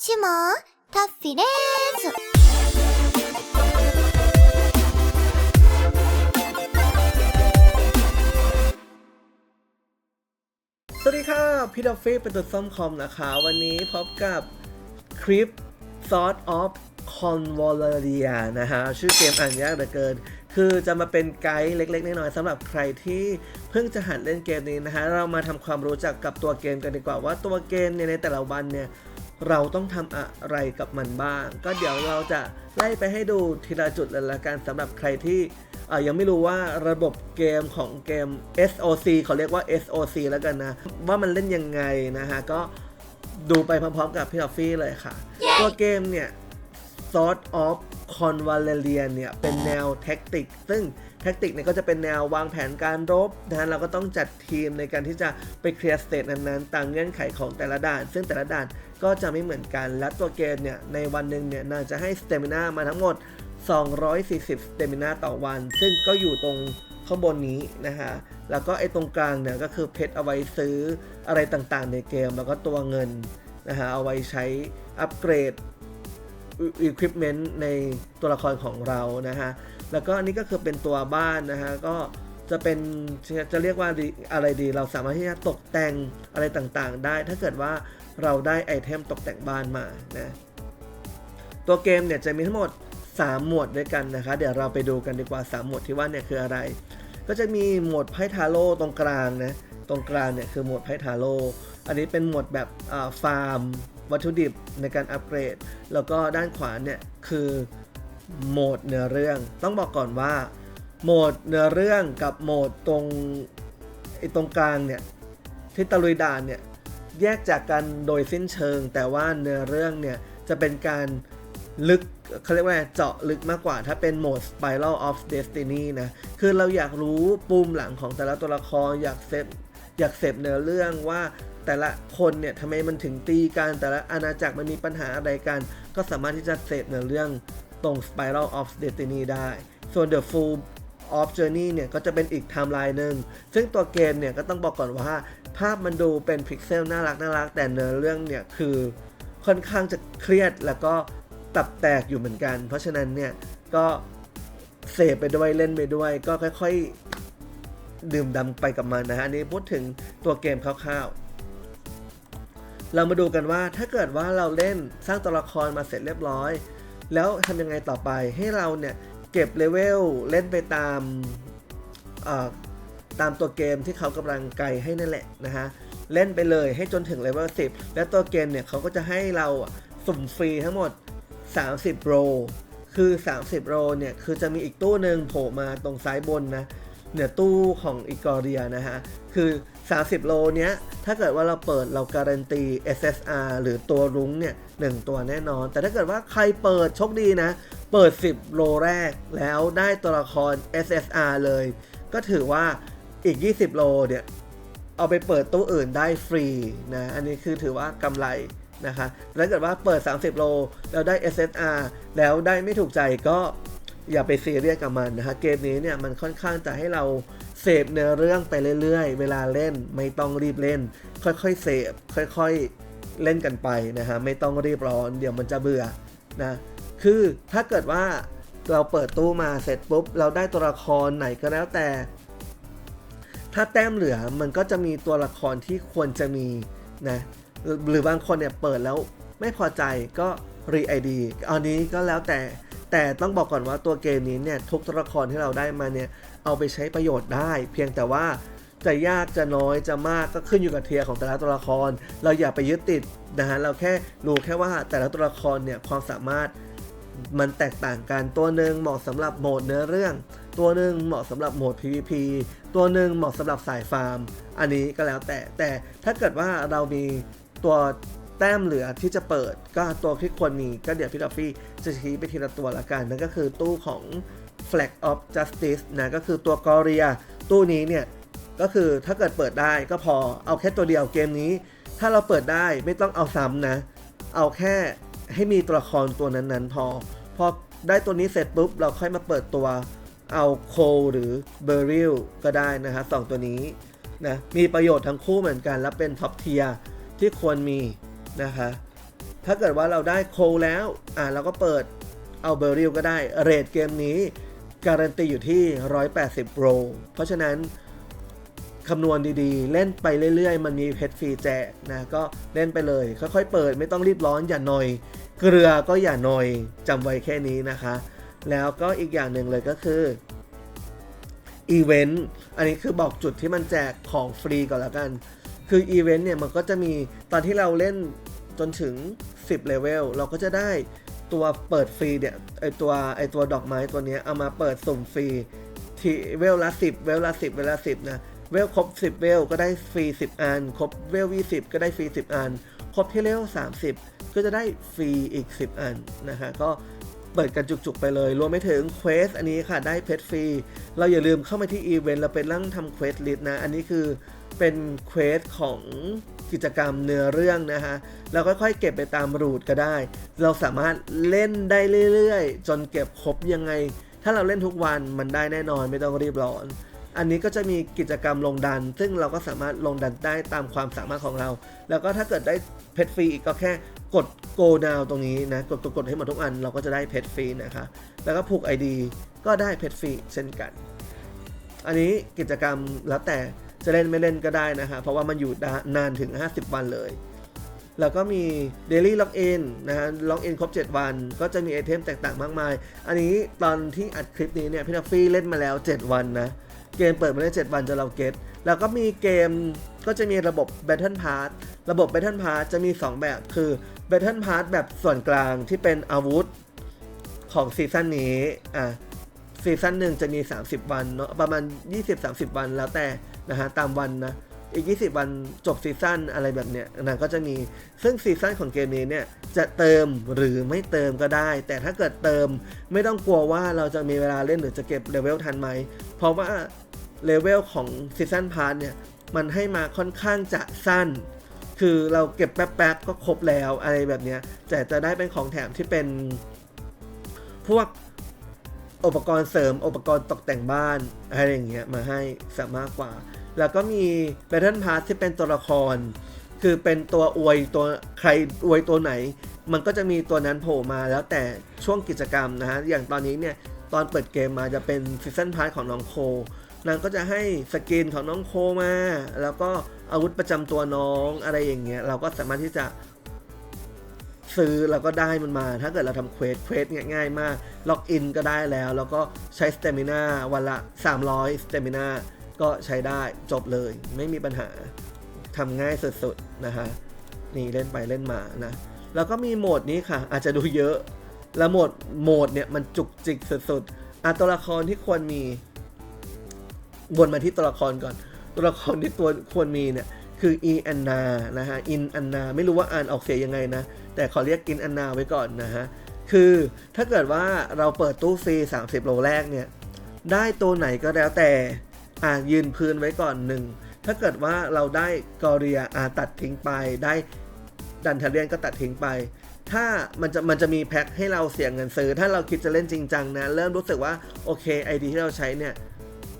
ちもタッフィです。 สวัสดีค่ะพี่ดอฟฟี่เป็นตัวซ่อมคอมนะคะ วันนี้พบกับคลิป Sort of Convolaria นะฮะ ชื่อเกมอ่านยากเหลือเกิน คือจะมาเป็นไกด์เล็กๆ น้อยๆสำหรับใครที่เพิ่งจะหัดเล่นเกมนี้นะฮะ เรามาทำความรู้จักกับตัวเกมกันดีกว่าว่าตัวเกมเนี่ยในแต่ละวันเนี่ย เราต้องทำอะไรกับมันบ้าง ก็เดี๋ยวเราจะไล่ไปให้ดูทีละจุดเลยละกันสำหรับใครที่อะยังไม่รู้ว่าระบบเกมของเกม SOC เขาเรียกว่า SOC แล้วกันนะ ว่ามันเล่นยังไงนะฮะ ก็ดูไปพร้อมๆกับพี่ออฟฟี่เลยค่ะตัวเกมเนี่ย Sort of Convalerian เนี่ย เป็นแนวแท็กติก ซึ่ง แท็กติกเนี่ยก็จะเป็นแนววางแผนการรบนะฮะเราก็ต้องจัดทีมในการที่จะไปเคลียร์สเตทนั้นๆตามเงื่อนไขของแต่ละด่าน ซึ่งแต่ละด่านก็จะไม่เหมือนกัน และตัวเกมเนี่ยในวันหนึ่งเนี่ยนางจะให้สเตมินามาทั้งหมด 240 สเตมินาต่อวัน ซึ่งก็อยู่ตรงข้างบนนี้นะฮะ แล้วก็ไอ้ตรงกลางเนี่ยก็คือเพชรเอาไว้ซื้ออะไรต่างๆ ในเกม แล้วก็ตัวเงินนะฮะเอาไว้ใช้อัปเกรด equipment ในตัวละครของเรานะฮะ แล้วก็อันนี้ก็คือเป็นตัวบ้านนะฮะ ก็จะเป็นจะเรียกว่าอะไรดี เราสามารถที่จะตกแต่งอะไรต่างๆ ได้ ถ้าเกิดว่าเราได้ไอเทมตกแต่งบ้านมานะ ตัวเกมเนี่ยจะมีทั้งหมด 3 หมวดด้วยกันนะคะ เดี๋ยวเราไปดูกันดีกว่า 3 หมวดที่ว่าเนี่ยคืออะไร ก็จะมีหมวดไพ่ทาโร่ตรงกลางนะ ตรงกลางเนี่ยคือหมวดไพ่ทาโร่ อันนี้เป็นหมวดแบบฟาร์ม วัตถุดิบในการอัปเกรด แล้วก็ด้านขวาเนี่ยคือโหมดเนื้อเรื่อง ต้องบอกก่อนว่าโหมดเนื้อเรื่องกับโหมดตรงไอ้ตรงกลางเนี่ยที่ตะลุยด่านเนี่ยแยกจากกันโดยสิ้นเชิง แต่ว่าเนื้อเรื่องเนี่ยจะเป็นการลึกเขาเรียกว่าเจาะลึกมากกว่า ถ้าเป็นโหมด Spiral of Destiny นะ คือเราอยากรู้ปูมหลังของแต่ละตัวละครอยากเซฟอยากเสพเนื้อเรื่องว่า แต่ละคนเนี่ยทำไมมันถึงตีกัน แต่ละอาณาจักรมันมีปัญหาอะไรกัน ก็สามารถที่จะเสพเนื้อเรื่องตรง Spiral of Destiny ได้ ส่วน The Full of Journey เนี่ยก็จะเป็นอีกไทม์ไลน์หนึ่ง ซึ่งตัวเกมเนี่ยก็ต้องบอกก่อนว่า ภาพมันดูเป็นพิกเซลน่ารักน่ารัก แต่เนื้อเรื่องเนี่ยคือค่อนข้างจะเครียดแล้วก็ตับแตกอยู่เหมือนกัน เพราะฉะนั้นเนี่ยก็เสพไปด้วยเล่นไปด้วย ก็ค่อยๆดื่มดำไปกับมันนะฮะ อันนี้พูดถึงตัวเกมคร่าวๆ เรามาดูกันว่าถ้าเกิดว่าเราเล่นสร้างตัวละครมาเสร็จเรียบร้อย แล้วทำยังไงต่อไปให้เราเนี่ยเก็บเลเวลเล่นไปตามเอ่อตามตัวเกมที่เขากำลังไกลให้นั่นแหละนะฮะเล่นไปเลยให้จนถึงเลเวล10 แล้วตัวเกมเนี่ยเขาก็จะให้เราสุ่มฟรีทั้งหมด 30โรคือ 30โรเนี่ยคือจะมีอีกตู้หนึ่งโผล่มาตรงซ้ายบนนะเหนือตู้ของอีกอเรียนะฮะคือ 30 โลเนี้ย ถ้าเกิดว่าเราเปิดเราการันตี SSR หรือตัวรุ้งเนี่ยหนึ่งตัวแน่นอน แต่ถ้าเกิดว่าใครเปิดโชคดีนะ เปิด 10 โลแรกแล้วได้ตัวละคร SSR เลย ก็ถือว่าอีก 20 โลเนี่ยเอาไปเปิดตู้อื่นได้ฟรีนะ อันนี้คือถือว่ากำไรนะคะแล้วถ้าเกิดว่าเปิด 30 โล แล้วได้ SSR แล้วได้ไม่ถูกใจก็อย่าไปซีเรียสกับมันนะคะเกมนี้เนี่ยมันค่อนข้างจะให้เรา เสพเนื้อเรื่องไปเรื่อยๆ เวลาเล่นไม่ต้องรีบเล่น ค่อยๆเสพค่อยๆเล่นกันไปนะฮะไม่ต้องรีบร้อนเดี๋ยวมันจะเบื่อนะคือถ้าเกิดว่าเราเปิดตู้มาเสร็จปุ๊บ เราได้ตัวละครไหนก็แล้วแต่ ถ้าแต้มเหลือมันก็จะมีตัวละครที่ควรจะมีนะหรือหรือบางคนเนี่ยเปิดแล้วไม่พอใจก็รีไอดีอันนี้ก็แล้วแต่แต่ต้องบอกก่อนว่าตัวเกมนี้เนี่ยทุกตัวละครที่เราได้มาเนี่ย เอาไปใช้ประโยชน์ได้ เพียงแต่ว่าจะยากจะน้อยจะมากก็ขึ้นอยู่กับเทียของแต่ละตัวละคร เราอย่าไปยึดติดนะฮะเราแค่รู้แค่ว่าแต่ละตัวละครเนี่ยความสามารถมันแตกต่างกันตัวหนึ่งเหมาะสำหรับโหมดเนื้อเรื่อง ตัวหนึ่งเหมาะสำหรับโหมด PVP ตัวหนึ่งเหมาะสำหรับสายฟาร์ม อันนี้ก็แล้วแต่แต่ถ้าเกิดว่าเรามีตัวแต้มเหลือที่จะเปิดก็ตัวที่ควรมีก็เดี๋ยวพี่ดอฟฟี่จะชี้ไปทีละตัวละกันนั่นก็คือตู้ของ Flag of Justice นะก็คือตัวกอรียตู้นี้เนี่ย ก็คือถ้าเกิดเปิดได้ก็พอเอาแค่ตัวเดียวเกมนี้ ถ้าเราเปิดได้ไม่ต้องเอาซ้ำนะ เอาแค่ให้มีตัวละครตัวนั้นๆ พอ พอได้ตัวนี้เสร็จปุ๊บ เราค่อยมาเปิดตัวเอาโคหรือเบอร์ริลก็ได้นะฮะสองตัวนี้นะมีประโยชน์ทั้งคู่เหมือนกัน และเป็นท็อปเทียที่ควรมีนะคะถ้าเกิดว่าเราได้โคแล้วอ่าเราก็เปิดเอาเบอร์ริลก็ได้เรทเกมนี้ การันตีอยู่ที่ 180โรเพราะฉะนั้นคำนวณดีๆ เล่นไปเรื่อยๆ มันมีเพชรฟรีแจกนะ ก็เล่นไปเลย ค่อยๆ เปิดไม่ต้องรีบร้อนอย่าหน่อย เกลือก็อย่าหน่อยจำไว้แค่นี้นะคะ แล้วก็อีกอย่างหนึ่งเลยก็คืออีเวนต์อันนี้คือบอกจุดที่มันแจกของฟรีก่อนแล้วกัน คืออีเวนต์เนี่ยมันก็จะมีตอนที่เราเล่นจนถึง 10เลเวลเราก็จะได้ ตัวเปิดฟรีเนี่ยไอตัวไอตัวดอกไม้ตัวนี้เอามาเปิดสุ่มฟรีทีเวลละ10เวลละ10เวลละ10นะเวลครบ10เวลก็ได้ฟรี10อันครบเวล20ก็ได้ฟรี10อันครบที่เลเวล30ก็จะได้ฟรีอีก10อันนะฮะก็เปิดกันจุกๆไปเลย รวมไปถึงเควสอันนี้ค่ะได้เพชรฟรี เราอย่าลืมเข้ามาที่อีเวนต์เราเป็นร่างทำเควสลิสต์นะ อันนี้คือเป็นเควสของ กิจกรรมเนื้อเรื่องนะฮะเราค่อยๆ เก็บไปตามรูทก็ได้ เราสามารถเล่นได้เรื่อยๆ จนเก็บครบยังไง ถ้าเราเล่นทุกวันมันได้แน่นอนไม่ต้องรีบร้อน อันนี้ก็จะมีกิจกรรมลงดัน ซึ่งเราก็สามารถลงดันได้ตามความสามารถของเรา แล้วก็ถ้าเกิดได้เพชรฟรีอีกก็แค่กด go down ตรงนี้นะกดกดกดให้หมดทุกอันเราก็จะได้เพชรฟรีนะคะแล้วก็ผูก ID ก็ได้เพชรฟรีเช่นกัน อันนี้กิจกรรมแล้วแต่ จะเล่นไม่เล่นก็ได้นะคะเพราะว่ามันอยู่นานถึง 50 วันเลย แล้วก็มี Daily Login นะฮะ Login ครบ 7 วัน ก็จะมีไอเทมแตกต่างมากมาย อันนี้ตอนที่อัดคลิปนี้เนี่ยพี่ทัฟฟี่เล่นมาแล้ว 7 วันนะ เกมเปิดมาได้ 7 วันจะเราเก็ตแล้วก็มีเกมก็จะมีระบบ Battle Pass ระบบ Battle Pass จะมี 2 แบบคือ Battle Pass แบบส่วนกลางที่เป็นอาวุธของซีซั่นนี้ อะซีซั่นหนึ่งจะมี 30 วันเนาะประมาณ 20-30 วันแล้วแต่ นะฮะตามวันนะอีก 20 วันจบซีซั่นอะไรแบบเนี้ยนะก็จะมีซึ่งซีซั่นของเกมนี้เนี่ยจะเติมหรือไม่เติมก็ได้ แต่ถ้าเกิดเติมไม่ต้องกลัวว่าเราจะมีเวลาเล่นหรือจะเก็บเลเวลทันไหม เพราะว่าเลเวลของซีซั่นพาร์ทเนี่ยมันให้มาค่อนข้างจะสั้น คือเราเก็บแป๊บๆก็ครบแล้วอะไรแบบเนี้ยแต่จะได้เป็นของแถมที่เป็นพวก อุปกรณ์เสริม อุปกรณ์ตกแต่งบ้านอะไรอย่างเงี้ยมาให้สามากกว่า แล้วก็มี Battle Pass ที่เป็นตัวละคร คือเป็นตัวอวยตัวใครอวยตัวไหน มันก็จะมีตัวนั้นโผล่มาแล้วแต่ช่วงกิจกรรมนะฮะ อย่างตอนนี้เนี่ยตอนเปิดเกมมาจะเป็นซีซันพาร์ทของน้องโคนางก็จะให้สกินของน้องโคมา แล้วก็อาวุธประจำตัวน้องอะไรอย่างเงี้ยเราก็สามารถที่จะ ซื้อแล้วก็ได้มันมา ถ้าเกิดเราทำเควสเควสง่ายมากล็อกอินก็ได้แล้ว แล้วก็ใช้สเตมินาวันละ 300สเตมินาก็ใช้ได้จบเลยไม่มีปัญหาทำง่ายสุดๆนะฮะนี่เล่นไปเล่นมานะแล้วก็มีโหมดนี้ค่ะ อาจจะดูเยอะแล้วโหมดโหมดเนี่ยมันจุกจิกสุดๆอะตัวละครที่ควรมีวนมาที่ตัวละครก่อน ตัวละครที่ตัวควรมีเนี่ยคืออีแอนนานะฮะอินแอนนาไม่รู้ว่าอ่านออกเสียงยังไงนะ แต่ขอเรียกอินอันนาไว้ก่อนนะฮะ คือถ้าเกิดว่าเราเปิดตู้ฟรี 30 โลแรกเนี่ย ได้ตัวไหนก็แล้วแต่อ่ายืนพื้นไว้ก่อนหนึ่ง ถ้าเกิดว่าเราได้กอเรียอาตัดทิ้งไป ได้ดันทเลียนก็ตัดทิ้งไป ถ้ามันจะมันจะมีแพ็คให้เราเสียเงินซื้อ ถ้าเราคิดจะเล่นจริงจังนะ เริ่มรู้สึกว่าโอเคไอดีที่เราใช้เนี่ย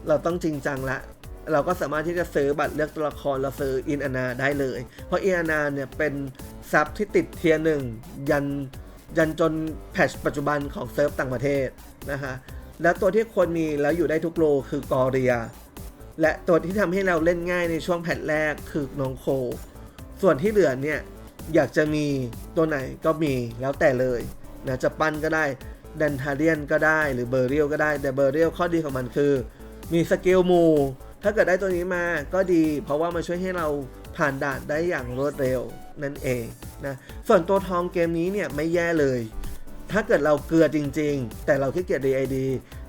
เราต้องจริงจังละเราก็สามารถที่จะซื้อบัตรเลือกตัวละครเราซื้ออินอนาได้เลย เพราะอินอนาเนี่ยเป็น ซับที่ติดเทียร์หนึ่งยันยันจนแพทชปัจจุบันของเซิร์ฟต่างประเทศนะคะแล้วตัวที่ควรมีแล้วอยู่ได้ทุกโลคือกอเรีย และตัวที่ทำให้เราเล่นง่ายในช่วงแพทแรกคือน้องโค ส่วนที่เหลือเนี่ยอยากจะมีตัวไหนก็มีแล้วแต่เลยนะจะปั้นก็ได้ดันทาเรียนก็ได้หรือเบอร์เรียลก็ได้ แต่เบอร์เรียลข้อดีของมันคือ มีสกิลมูถ้าเกิดได้ตัวนี้มาก็ดี เพราะว่ามันช่วยให้เราผ่านด่านได้อย่างรวดเร็ว นั่นเองนะส่วนตัวทองเกมนี้เนี่ยไม่แย่เลย ถ้าเกิดเราเกลือจริง ๆ แต่เราขี้เกียจ DID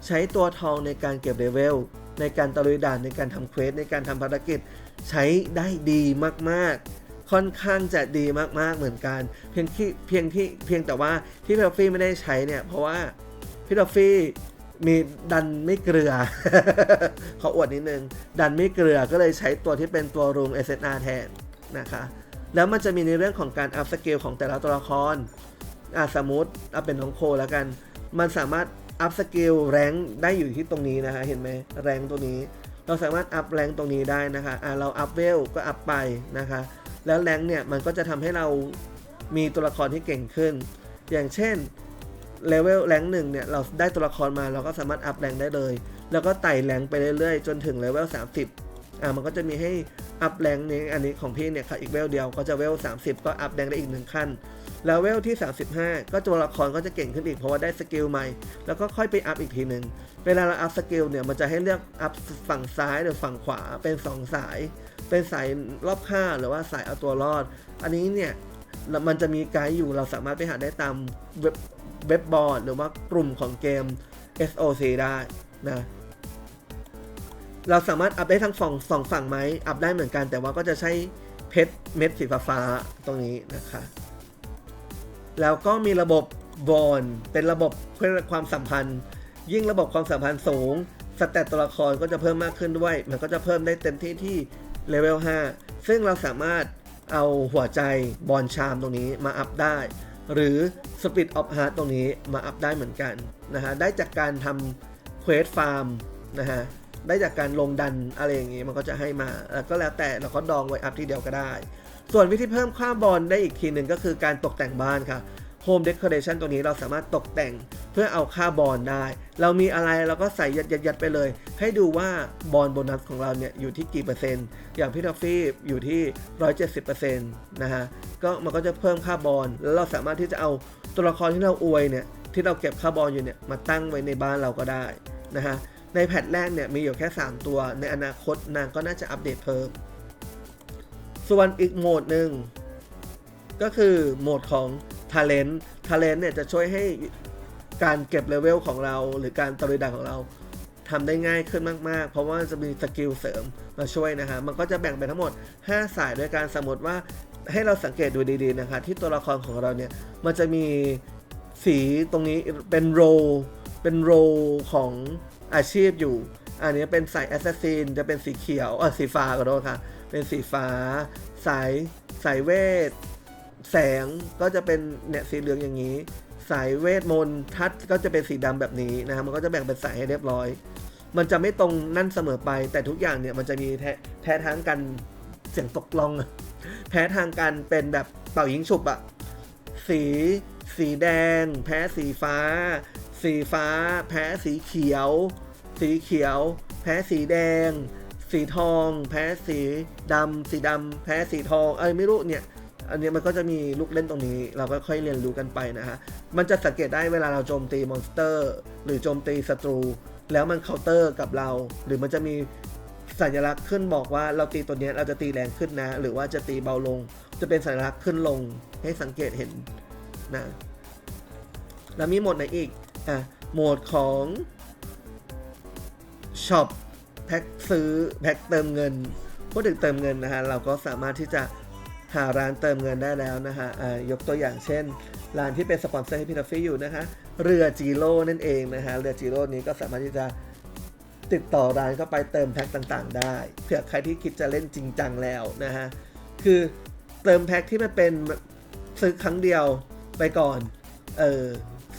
ใช้ตัวทองในการเก็บเลเวลในการตะลุยด่านในการทำเควสในการทำภารกิจใช้ได้ดีมากๆ ค่อนข้างจะดีมากๆเหมือนกัน เพียงที่เพียงที่เพียงแต่ว่าที่พี่ทอฟฟี่ไม่ได้ใช้เนี่ยเพราะว่าพี่ทอฟฟี่มีดันไม่เกลือเขออวดนิดนึง ดันไม่เกลือก็เลยใช้ตัวที่เป็นตัวรุง SNR แทนนะคะ แล้วมันจะมีในเรื่องของการอัพสเกลของแต่ละตัวละครอะสมมติเอาเป็นน้องโคแล้วกัน มันสามารถอัพสเกลแรงได้อยู่ที่ตรงนี้นะคะเห็นไหมแรงตรงนี้ เราสามารถอัพแรงตรงนี้ได้นะคะอะเราอัพเวลก็อัพไปนะคะ แล้วแรงเนี่ยมันก็จะทำให้เรามีตัวละครที่เก่งขึ้น อย่างเช่นเลเวลแรงหนึ่งเนี่ยเราได้ตัวละครมาเราก็สามารถอัพแรงได้เลย แล้วก็ไต่แรงไปเรื่อยๆ จนถึงเลเวล30อ่ามันก็จะมีให้ อัพแรงนี้อันนี้ของพี่เนี่ยค่ะอีกเวลเดียวก็จะเวล 30 ก็อัพแรงได้อีกหนึ่งขั้น แล้วเวลที่ 35 ก็ตัวละครก็จะเก่งขึ้นอีกเพราะว่าได้สกิลใหม่ แล้วก็ค่อยไปอัพอีกทีหนึ่งเวลาเราอัพสกิลเนี่ยมันจะให้เลือกอัพฝั่งซ้ายหรือฝั่งขวาเป็น 2 สาย เป็นสายรอบค่าหรือว่าสายเอาตัวรอด อันนี้เนี่ยมันจะมีไกด์อยู่เราสามารถไปหาได้ตามเว็บเว็บบอร์ดหรือว่ากลุ่มของเกม SOC ได้นะ เราสามารถอัพได้ทั้งฝั่งสองฝั่งไหมอัพได้เหมือนกันแต่ว่าก็จะใช้เพชรเม็ดสีฟ้าตรงนี้นะคะ แล้วก็มีระบบบอลเป็นระบบเความสัมพันธ์ ยิ่งระบบความสัมพันธ์สูงสเตตตัวละครก็จะเพิ่มมากขึ้นด้วย มันก็จะเพิ่มได้เต็มที่ที่เลเวล5ซึ่งเราสามารถเอาหัวใจบอลชามตรงนี้มาอัพได้ หรือ Spirit of Heart ตรงนี้มาอัพได้เหมือนกันนะฮะได้จากการทำเควสฟาร์มนะฮะ ได้จากการลงดันอะไรอย่างงี้มันก็จะให้มา แล้วก็แล้วแต่เราก็ดองไว้อัพทีเดียวก็ได้ ส่วนวิธีเพิ่มค่าบอลได้อีกทีหนึ่งก็คือการตกแต่งบ้านค่ะ Home Decoration ตัวนี้เราสามารถตกแต่งเพื่อเอาค่าบอลได้ เรามีอะไรเราก็ใส่ยัดยัดยัดไปเลย ให้ดูว่าบอลโบนัสของเราเนี่ยอยู่ที่กี่เปอร์เซ็นต์ อย่างพี่ทอฟฟี่อยู่ที่ 170%นะฮะ ก็มันก็จะเพิ่มค่าบอลแล้วเราสามารถที่จะเอาตัวละครที่เราอวยเนี่ยที่เราเก็บค่าบอลอยู่เนี่ยมาตั้งไว้ในบ้านเราก็ได้นะฮะ ในแพทแรกเนี่ยมีอยู่แค่ 3 ตัว ในอนาคตนางก็น่าจะอัปเดตเพิ่ม ส่วนอีกโหมดหนึ่ง ก็คือโหมดของ Talent Talent เนี่ยจะช่วยให้การเก็บเลเวลของเรา หรือการตริดาของเราทำได้ง่ายขึ้นมากๆ เพราะว่าจะมีสกิลเสริมมาช่วยนะฮะ มันก็จะแบ่งเป็นทั้งหมด 5 สายด้วยการสมมติว่าให้เราสังเกตดูดีๆนะคะ ที่ตัวละครของเราเนี่ย มันจะมีสีตรงนี้เป็นโรเป็นโรของ อาชีพอยู่ อันนี้เป็นสายแอสซัสซินจะเป็นสีเขียวเออสีฟ้าก็ได้ค่ะ เป็นสีฟ้า สายสายเวท แสงก็จะเป็นเนี่ยสีเหลืองอย่างนี้ สายเวทมนต์ทัดก็จะเป็นสีดำแบบนี้นะครับมันก็จะแบ่งเป็นสายให้เรียบร้อย มันจะไม่ตรงนั่นเสมอไป แต่ทุกอย่างเนี่ยมันจะมีแท้แท้ทางกันเสียงตกลงอะแพ้ทางกันเป็นแบบเป่ายิงฉุบอะสีสีแดง แพ้สีฟ้า สีฟ้า แพ้สีเขียว สีเขียว แพ้สีแดง สีทอง แพ้สีดำสีดำแพ้สีทอง เอ้ยไม่รู้เนี่ยอันนี้มันก็จะมีลูกเล่นตรงนี้ เราก็ค่อยเรียนรู้กันไปนะฮะ มันจะสังเกตได้เวลาเราโจมตีมอนสเตอร์ หรือโจมตีศัตรู แล้วมันเคาน์เตอร์กับเรา หรือมันจะมีสัญลักษณ์ขึ้นบอกว่าเราตีตัวเนี้ยเราจะตีแรงขึ้นนะ หรือว่าจะตีเบาลง จะเป็นสัญลักษณ์ขึ้นลงให้สังเกตเห็นนะ แล้วมีหมดไหนอีก อะโหมดของช็อปแพ็คซื้อแพ็คเติมเงินพูดถึงเติมเงินนะฮะเราก็สามารถที่จะหาร้านเติมเงินได้แล้วนะฮะยกตัวอย่างเช่น ร้านที่เป็นสปอนเซอร์ให้พี่ทัฟฟี่อยู่นะคะ เรือจีโร่นั่นเองนะฮะ เรือจีโร่นี้ก็สามารถที่จะติดต่อร้านเข้าไปเติมแพ็คต่างๆ ได้ เผื่อใครที่คิดจะเล่นจริงจังแล้วนะฮะ คือเติมแพ็คที่มันเป็นซื้อครั้งเดียวไปก่อน เออ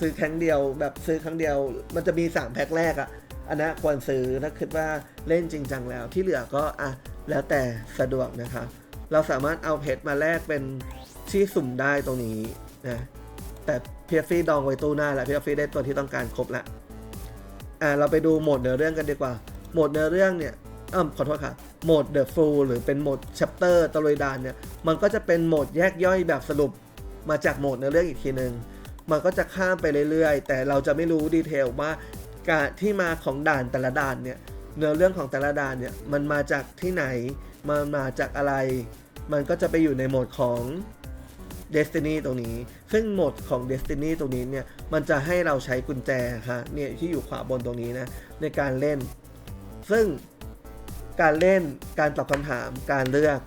ซื้อครั้งเดียวแบบซื้อครั้งเดียว มันจะมีสามแพ็คแรกอะอันนั้นควรซื้อถ้าคิดว่าเล่นจริงจังแล้วที่เหลือก็อะแล้วแต่สะดวกนะคะเราสามารถเอาเพชรมาแลกเป็นที่สุ่มได้ตรงนี้นะแต่เพียฟี่ดองไว้ตู้หน้าแล้วเพียฟี่ได้ตัวที่ต้องการครบละอ่าเราไปดูโหมดเนื้อเรื่องกันดีกว่า โหมดเนื้อเรื่องเนี่ยเออขอโทษค่ะโหมด The Full หรือเป็นโหมด Chapter ตะลุยดานเนี่ยมันก็จะเป็นโหมดแยกย่อยแบบสรุปมาจากโหมดเนื้อเรื่องอีกทีหนึ่ง มันก็จะข้ามไปเรื่อยๆ แต่เราจะไม่รู้ดีเทลว่าการที่มาของด่านแต่ละด่านเนี่ยเนื้อเรื่องของแต่ละด่านเนี่ยมันมาจากที่ไหน มันมาจากอะไร มันก็จะไปอยู่ในโหมดของ Destiny ตรงนี้ ซึ่งโหมดของ Destiny ตรงนี้เนี่ย มันจะให้เราใช้กุญแจค่ะเนี่ยที่อยู่ขวาบนตรงนี้นะ ในการเล่น ซึ่งการเล่น การตอบคำถาม การเลือก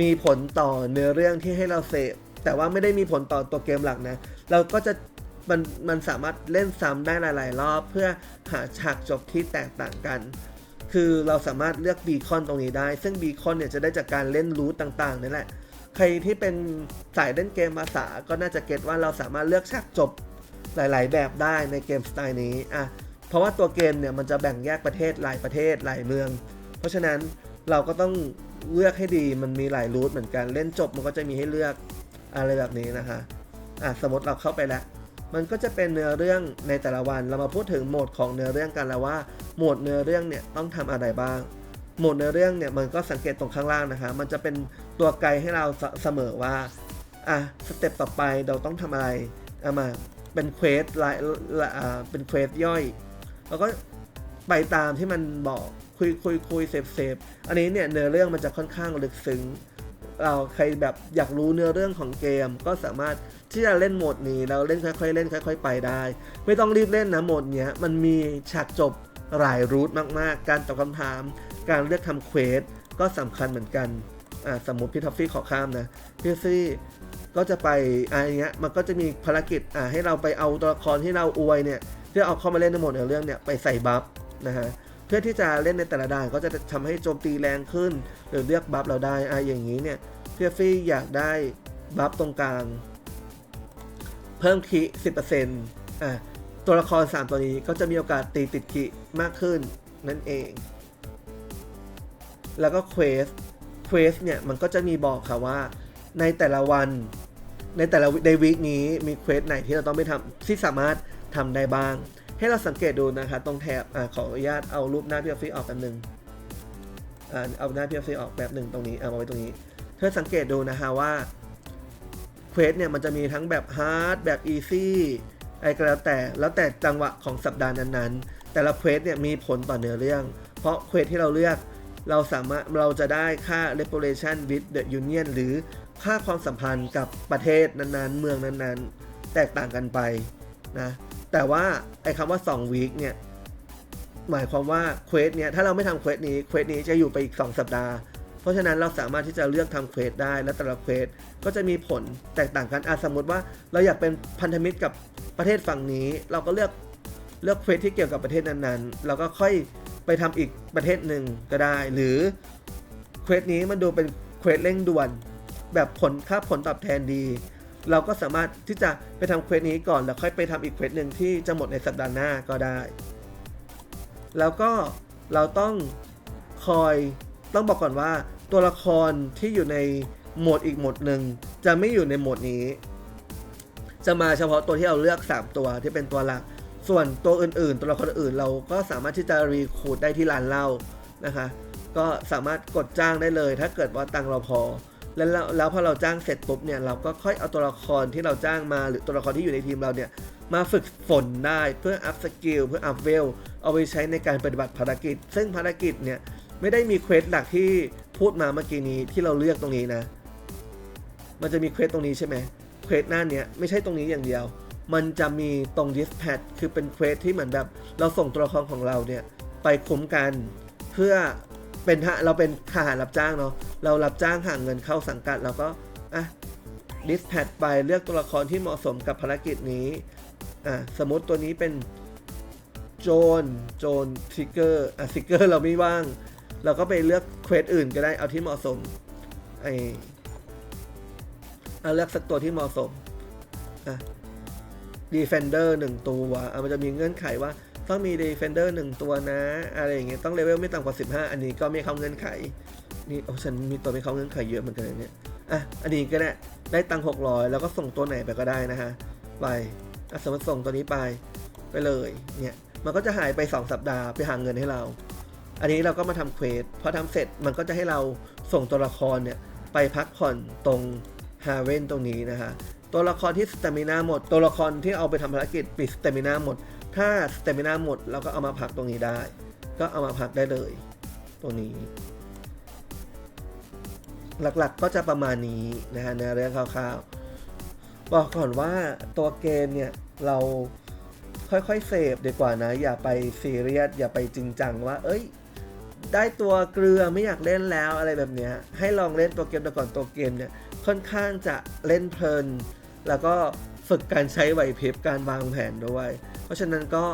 มีผลต่อเนื้อเรื่องที่ให้เราเสพ แต่ว่าไม่ได้มีผลต่อตัวเกมหลักนะ เราก็จะมันมันสามารถเล่นซ้ำได้หลาย ๆ รอบเพื่อหาฉากจบที่แตกต่างกัน คือเราสามารถเลือกบีคอนตรงนี้ได้ ซึ่งบีคอนเนี่ยจะได้จากการเล่นรูทต่างๆนี่แหละ ใครที่เป็นสายเล่นเกมภาษาก็น่าจะเก็ตว่าเราสามารถเลือกฉากจบหลาย ๆ แบบได้ในเกมสไตล์นี้อะเพราะว่าตัวเกมเนี่ยมันจะแบ่งแยกประเทศหลายประเทศหลายเมือง เพราะฉะนั้นเราก็ต้องเลือกให้ดีมันมีหลายรูทเหมือนกันเล่นจบมันก็จะมีให้เลือกอะไรแบบนี้นะคะ อะสมมติเราเข้าไปแล้ว มันก็จะเป็นเนื้อเรื่องในแต่ละวัน เรามาพูดถึงโหมดของเนื้อเรื่องกันแล้วว่าโหมดเนื้อเรื่องเนี่ยต้องทำอะไรบ้าง โหมดเนื้อเรื่องเนี่ยมันก็สังเกตตรงข้างล่างนะคะ มันจะเป็นตัวไกด์ให้เราเสมอว่าอะสเต็ปต่อไปเราต้องทำอะไรเอามาเป็นเควสลายอ่าเป็นเควสย่อยแล้วก็ไปตามที่มันบอกคุยคุยคุยเซฟเซฟอันนี้เนี่ยเนื้อเรื่องมันจะค่อนข้างลึกซึ้ง เราใครแบบอยากรู้เนื้อเรื่องของเกม ก็สามารถที่จะเล่นโหมดนี้เราเล่นค่อยๆเล่นค่อย ๆ ไปได้ ไม่ต้องรีบเล่นนะโหมดเนี้ยมันมีฉากจบหลายรูทมากๆ การตอบคำถาม การเลือกทำเควสก็สำคัญเหมือนกันอ่าสมมติพี่ท็อฟฟี่ขอข้ามนะพี่ท็อฟฟี่ก็จะไปอะไรเงี้ยมันก็จะมีภารกิจอ่าให้เราไปเอาตัวละครที่เราอวยเนี่ยที่เอาเข้ามาเล่นในโหมดในเรื่องเนี่ยไปใส่บัฟนะฮะ พื่อที่จะเล่นในแต่ละด่านก็จะทำให้โจมตีแรงขึ้น หรือเลือกบัฟเราได้อ่าอย่างนี้เนี่ยเพี่ฟี่อยากได้บัฟตรงกลาง เพิ่มคิ10%อะตัวละคร 3 ตัวนี้ก็จะมีโอกาสตีติดคิมากขึ้นนั่นเอง แล้วก็เควสเควสเนี่ยมันก็จะมีบอกค่ะว่าในแต่ละวันในแต่ละในวีคนี้มีเควสไหนที่เราต้องไปทำที่สามารถทำได้บ้าง ให้เราสังเกตดูนะคะตรงแถบอขออนุญาตเอารูปหน้าพี่ฟี่ออกแป๊บหนึงอ่าเอาหน้าพี่ฟี่ออกแบบหนึ่งตรงนี้เอามาไว้ตรงนี้ เธอสังเกตดูนะฮะว่าเควสเนี่ยมันจะมีทั้งแบบฮาร์ดแบบอีซี่อะไรก็แล้วแต่แล้วแต่จังหวะของสัปดาห์นั้นๆ แต่ละเควสเนี่ยมีผลต่อเนื้อเรื่อง เพราะเควสที่เราเลือกเราสามารถเราจะได้ค่า reputation with the union หรือค่าความสัมพันธ์กับประเทศนั้นๆ เมืองนั้นๆ แตกต่างกันไปนะ แต่ว่าไอ้คำว่า2 week เนี่ยหมายความว่าเควสเนี่ยถ้าเราไม่ทำเควสนี้เควสนี้จะอยู่ไปอีก 2 สัปดาห์ เพราะฉะนั้นเราสามารถที่จะเลือกทำเควสได้และแต่ละเควสก็จะมีผลแตกต่างกันอาสมมติว่าเราอยากเป็นพันธมิตรกับประเทศฝั่งนี้ เราก็เลือกเลือกเควสที่เกี่ยวกับประเทศนั้นๆ เราก็ค่อยไปทำอีกประเทศหนึ่งก็ได้ หรือเควสนี้มันดูเป็นเควสเร่งด่วน แบบผลค่าผลตอบแทนดี เราก็สามารถที่จะไปทำเควสนี้ก่อน แล้วค่อยไปทำอีกเควสหนึ่งที่จะหมดในสัปดาห์หน้าก็ได้ แล้วก็เราต้องคอยต้องบอกก่อนว่าตัวละครที่อยู่ในโหมดอีกโหมดหนึ่งจะไม่อยู่ในโหมดนี้ จะมาเฉพาะตัวที่เราเลือก 3 ตัวที่เป็นตัวหลัก ส่วนตัวอื่นๆ ตัวละครอื่นเราก็สามารถที่จะรีคูดได้ที่ร้านเหล้านะคะ ก็สามารถกดจ้างได้เลย ถ้าเกิดว่าตังเราพอ แล้วแล้วพอเราจ้างเสร็จปุ๊บเนี่ยเราก็ค่อยเอาตัวละครที่เราจ้างมาหรือตัวละครที่อยู่ในทีมเราเนี่ยมาฝึกฝนได้เพื่ออัพสกิลเพื่ออัพเวลเอาไปใช้ในการปฏิบัติภารกิจ ซึ่งภารกิจเนี่ยไม่ได้มีเควสหลักที่พูดมาเมื่อกี้นี้ที่เราเลือกตรงนี้นะ มันจะมีเควสตรงนี้ใช่ไหมเควสหน้าเนี้ยไม่ใช่ตรงนี้อย่างเดียว มันจะมีตรง dispatch คือเป็นเควสที่เหมือนแบบ เราส่งตัวละครของเราเนี่ยไปคุ้มกัน เพื่อ เป็นเราเป็นทหารรับจ้างเนาะเรารับจ้างหาเงินเข้าสังกัดเราก็อะ dispatch ไปเลือกตัวละครที่เหมาะสมกับภารกิจนี้อะสมมติตัวนี้เป็นโจนโจนทิกเกอร์อะทิกเกอร์เราไม่ว่าง เราก็ไปเลือกเควสอื่นก็ได้เอาที่เหมาะสมไอเอาเลือกสักตัวที่เหมาะสมอะ Defender หนึ่งตัวอะมันจะมีเงื่อนไขว่า ต้องมี Defender หนึ่งตัวนะ อะไรอย่างเงี้ยต้องเลเวลไม่ต่ำกว่า 15 อันนี้ก็ไม่เข้าเงื่อนไข นี่โอ้ฉันมีตัวไม่เข้าเงื่อนไขเยอะเหมือนกันเนี่ยอะอันนี้ก็ได้ได้ตังค์600 แล้วก็ส่งตัวไหนไปก็ได้นะฮะไปอสมมติส่งตัวนี้ไปไปเลยเนี่ยมันก็จะหายไป 2 สัปดาห์ไปหาเงินให้เรา อันนี้เราก็มาทำเควสพอทำเสร็จมันก็จะให้เราส่งตัวละครเนี่ยไปพักผ่อนตรงฮาเวนตรงนี้นะฮะตัวละครที่สเตมินาหมด ตัวละครที่เอาไปทำภารกิจปิดสเตมินาหมด ถ้าสเตมินาหมดเราก็เอามาพักตรงนี้ได้ ก็เอามาพักได้เลย ตัวนี้ หลักๆก็จะประมาณนี้นะฮะในเรื่องคร่าวๆ บอกก่อนว่าตัวเกมเนี่ยเราค่อยๆเสพดีกว่านะ อย่าไปซีเรียสอย่าไปจริงจังว่า เอ้ย ได้ตัวเกลือไม่อยากเล่นแล้วอะไรแบบเนี้ยให้ลองเล่นตัวเกมแต่ก่อนตัวเกมเนี่ยค่อนข้างจะเล่นเพลิน แล้วก็ ฝึกการใช้ไหวพริบการวางแผนด้วย เพราะฉะนั้นก็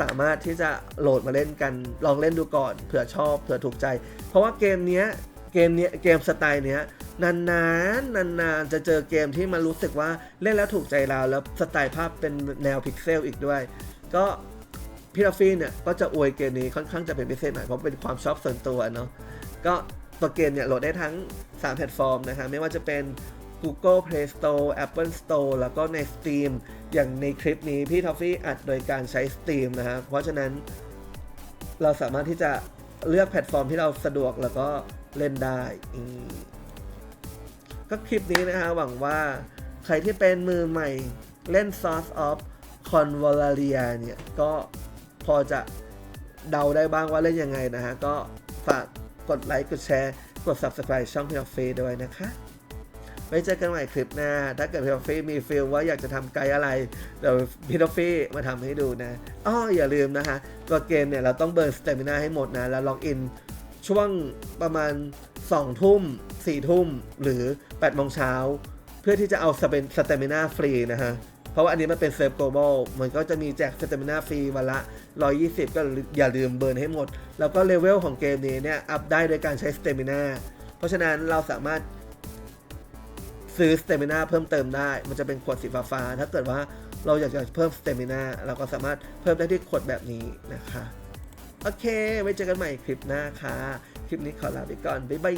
สามารถที่จะโหลดมาเล่นกันลองเล่นดูก่อนเผื่อชอบเผื่อถูกใจ เพราะว่าเกมเนี้ยเกมเนี้ยเกมสไตล์เนี้ยนานๆนานๆจะเจอเกมที่มันรู้สึกว่าเล่นแล้วถูกใจเราแล้วสไตล์ภาพเป็นแนวพิกเซลอีกด้วย ก็พี่ลอฟฟี่เนี่ยก็จะอวยเกมนี้ค่อนข้างจะเป็นพิเศษหน่อยเพราะเป็นความชอบส่วนตัวเนาะก็ตัวเกมเนี่ยโหลดได้ทั้ง 3 แพลตฟอร์มนะฮะไม่ว่าจะเป็น Google Play Store Apple Store แล้วก็ใน Steam อย่างในคลิปนี้พี่ทอฟฟี่อัดโดยการใช้ Steam นะครับเพราะฉะนั้นเราสามารถที่จะเลือกแพลตฟอร์มที่เราสะดวกแล้วก็เล่นได้ ก็คลิปนี้นะฮะหวังว่าใครที่เป็นมือใหม่เล่น Source of Convolaria เนี่ย ก็พอจะเดาได้บ้างว่าเล่นยังไงนะฮะ ก็ฝากกดไลค์ กดแชร์ กด Subscribe ช่องพี่ทอฟฟี่ด้วยนะคะ ไว้เจอกันใหม่คลิปหน้า ถ้าเกิดพี่ทอฟฟี่มีฟีลว่าอยากจะทำไกด์อะไร เดี๋ยวพี่ทอฟฟี่มาทำให้ดูนะอ้ออย่าลืมนะคะตัวเกมเนี่ยเราต้องเบิร์นสเตมินาให้หมดนะ แล้วล็อกอินช่วงประมาณ 2 ทุ่ม 4 ทุ่ม หรือ8โมงเช้า เพื่อที่จะเอาสเปนสเตมินาฟรีนะฮะเพราะว่าอันนี้มันเป็นเซิร์ฟโกลบอลมันก็จะมีแจกสเตมินาฟรีวันละ 120 ก็อย่าลืมเบิร์นให้หมด แล้วก็เลเวลของเกมนี้เนี่ย อัพได้โดยการใช้สเตมินาเพราะฉะนั้นเราสามารถ ซื้อสเตมินาเพิ่มเติมได้ มันจะเป็นขวดสีฟ้าๆถ้าเกิดว่าเราอยากจะเพิ่มสเตมินาเราก็สามารถเพิ่มได้ที่ขวดแบบนี้นะคะ โอเค ไว้เจอกันใหม่คลิปหน้าค่ะ คลิปนี้ขอลาไปก่อน บ๊ายบาย